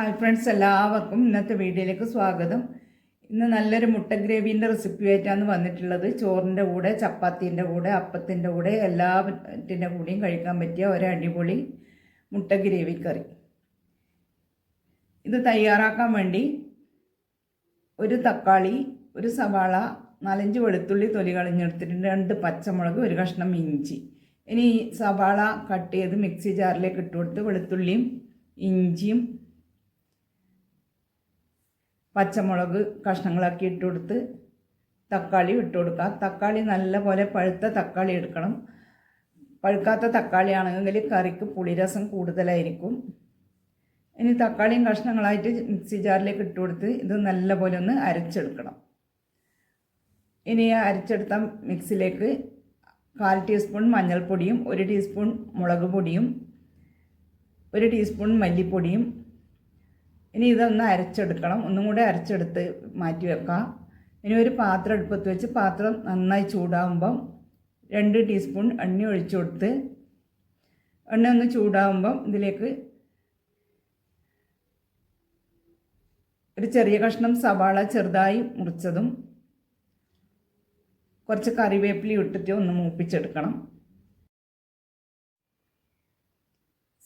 Hi friends എല്ലാവർക്കും ഇന്നത്തെ വീഡിയോയിലേക്ക് സ്വാഗതം. ഇന്ന് നല്ലൊരു മുട്ട ഗ്രേവീന്റെ റെസിപ്പി ആയിട്ടാണ് വന്നിട്ടുള്ളത്. ചോറിന്റെ കൂടെ ചപ്പാത്തീന്റെ കൂടെ അപ്പത്തിന്റെ കൂടെ എല്ലാത്തിന്റെ കൂടെയും കഴിക്കാൻ പറ്റിയ ഒരു അടിപൊളി മുട്ട ഗ്രേവി കറി. ഇത് തയ്യാറാക്കാൻ വേണ്ടി ഒരു തക്കാളി ഒരു സവാള നാലഞ്ച് വെളുത്തുള്ളി തൊലി കളഞ്ഞെടുത്തിട്ടുണ്ട്. രണ്ട് പച്ചമുളക് ഒരു കഷ്ണം ഇഞ്ചി. ഇനി സവാള കട്ട് ചെയ്ത് മിക്സി ജാറിലേക്ക് ഇട്ട് കൊടുത്ത് വെളുത്തുള്ളിയും ഇഞ്ചിയും പച്ചമുളക് കഷ്ണങ്ങളാക്കി ഇട്ട് കൊടുത്ത് തക്കാളി ഇട്ട് കൊടുക്കുക തക്കാളി നല്ലപോലെ പഴുത്ത തക്കാളി എടുക്കണം. പഴുക്കാത്ത തക്കാളി ആണെങ്കിൽ കറിക്ക് പുളിരസം കൂടുതലായിരിക്കും. ഇനി തക്കാളിയും കഷ്ണങ്ങളായിട്ട് മിക്സി ജാറിലേക്ക് ഇട്ട് കൊടുത്ത് ഇത് നല്ലപോലെ ഒന്ന് അരച്ചെടുക്കണം. ഇനി അരച്ചെടുത്ത മിക്സിലേക്ക് കാൽ ടീസ്പൂൺ മഞ്ഞൾപ്പൊടിയും ഒരു ടീസ്പൂൺ മുളക് പൊടിയും ഒരു ടീസ്പൂൺ മല്ലിപ്പൊടിയും ഇനി ഇതൊന്ന് അരച്ചെടുക്കണം. ഒന്നും കൂടെ അരച്ചെടുത്ത് മാറ്റി വെക്കാം. ഇനി ഒരു പാത്രം എടുപ്പത്ത് വെച്ച് പാത്രം നന്നായി ചൂടാകുമ്പം രണ്ട് ടീസ്പൂൺ എണ്ണ ഒഴിച്ചു കൊടുത്ത് എണ്ണ ഒന്ന് ചൂടാകുമ്പം ഇതിലേക്ക് ഒരു ചെറിയ കഷ്ണം സവാള ചെറുതായി മുറിച്ചതും കുറച്ച് കറിവേപ്പിലി ഇട്ടിട്ട് ഒന്ന് മൂപ്പിച്ചെടുക്കണം.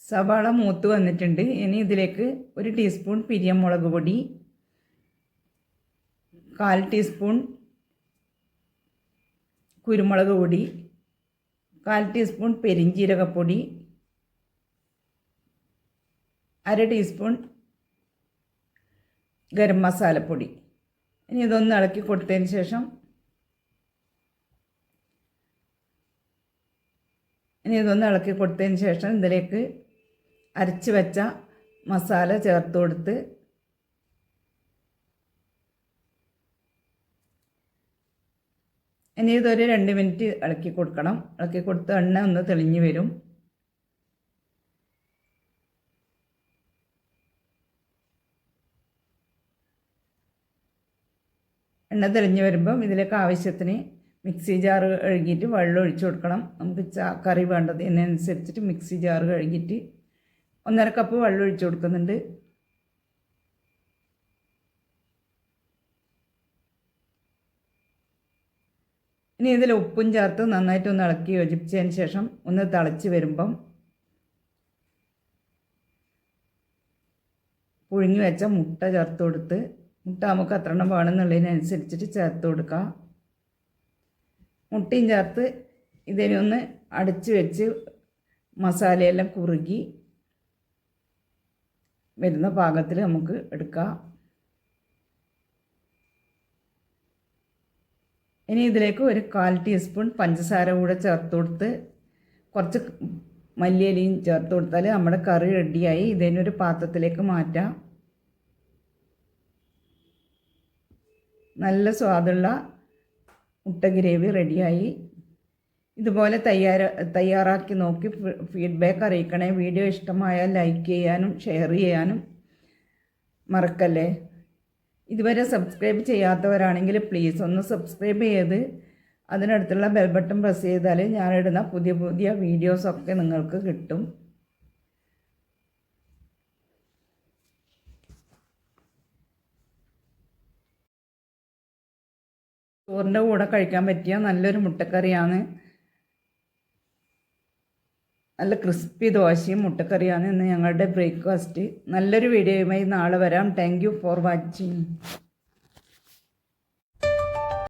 സവാള മൂത്ത് വന്നിട്ടുണ്ട്. ഇനി ഇതിലേക്ക് ഒരു ടീസ്പൂൺ പിരിയമുളക് പൊടി കാൽ ടീസ്പൂൺ കുരുമുളക് പൊടി കാൽ ടീസ്പൂൺ പെരിഞ്ജീരകപ്പൊടി അര ടീസ്പൂൺ ഗരം മസാലപ്പൊടി. ഇനി ഇതൊന്ന് ഇളക്കി കൊടുത്തതിന് ശേഷം ഇനി ഇതൊന്ന് ഇളക്കി കൊടുത്തതിന് ശേഷം ഇതിലേക്ക് അരച്ച് വെച്ച മസാല ചേർത്ത് കൊടുത്ത് ഇനി ഇതൊരു രണ്ട് മിനിറ്റ് ഇളക്കി കൊടുക്കണം. ഇളക്കി കൊടുത്ത് എണ്ണ ഒന്ന് തെളിഞ്ഞു വരും. എണ്ണ തെളിഞ്ഞു വരുമ്പം ഇതിലേക്ക് ആവശ്യത്തിന് മിക്സി ജാർ കഴുകിയിട്ട് വെള്ളം ഒഴിച്ചു കൊടുക്കണം. നമുക്ക് കറി വേണ്ടത് ഇതിനനുസരിച്ചിട്ട് മിക്സി ജാർ കഴുകിയിട്ട് ഒന്നര കപ്പ് വെള്ളം ഒഴിച്ചു കൊടുക്കുന്നുണ്ട്. ഇനി ഇതിൽ ഉപ്പും ചേർത്ത് നന്നായിട്ട് ഒന്ന് ഇളക്കി യോജിപ്പിച്ചതിന് ശേഷം ഒന്ന് തിളച്ച് വരുമ്പം പുഴുങ്ങി വെച്ച മുട്ട ചേർത്ത് കൊടുത്ത് മുട്ട നമുക്ക് എത്ര എണ്ണം വേണമെന്നുള്ളതിനനുസരിച്ചിട്ട് ചേർത്ത് കൊടുക്കുക മുട്ടയും ചേർത്ത് ഇതിനൊന്ന് അടച്ച് വെച്ച് മസാലയെല്ലാം കുറുകി വരുന്ന പാകത്തിൽ നമുക്ക് എടുക്കാം. ഇനി ഇതിലേക്ക് ഒരു കാൽ ടീസ്പൂൺ പഞ്ചസാര കൂടെ ചേർത്ത് കൊടുത്ത് കുറച്ച് മല്ലിയലിയും ചേർത്ത് കൊടുത്താൽ നമ്മുടെ കറി റെഡിയായി. ഇതിനൊരു പാത്രത്തിലേക്ക് മാറ്റാം. നല്ല സ്വാദുള്ള മുട്ട ഗ്രേവി റെഡിയായി. ഇതുപോലെ തയ്യാറ തയ്യാറാക്കി നോക്കി ഫീഡ്ബാക്ക് അറിയിക്കണേ. വീഡിയോ ഇഷ്ടമായാൽ ലൈക്ക് ചെയ്യാനും ഷെയർ ചെയ്യാനും മറക്കല്ലേ? ഇതുവരെ സബ്സ്ക്രൈബ് ചെയ്യാത്തവരാണെങ്കിൽ പ്ലീസ് ഒന്ന് സബ്സ്ക്രൈബ് ചെയ്ത് അതിനടുത്തുള്ള ബെൽ ബട്ടൺ പ്രസ് ചെയ്താൽ ഞാനിടുന്ന പുതിയ പുതിയ വീഡിയോസൊക്കെ നിങ്ങൾക്ക് കിട്ടും. ചോറിന്റെ കൂടെ കഴിക്കാൻ പറ്റിയ നല്ലൊരു മുട്ടക്കറിയാണ്. നല്ല ക്രിസ്പി ദോശയും മുട്ടക്കറിയാണ് ഇന്ന് ഞങ്ങളുടെ ബ്രേക്ക്ഫാസ്റ്റ് നല്ലൊരു വീഡിയോയുമായി നാളെ വരാം. Thank for watching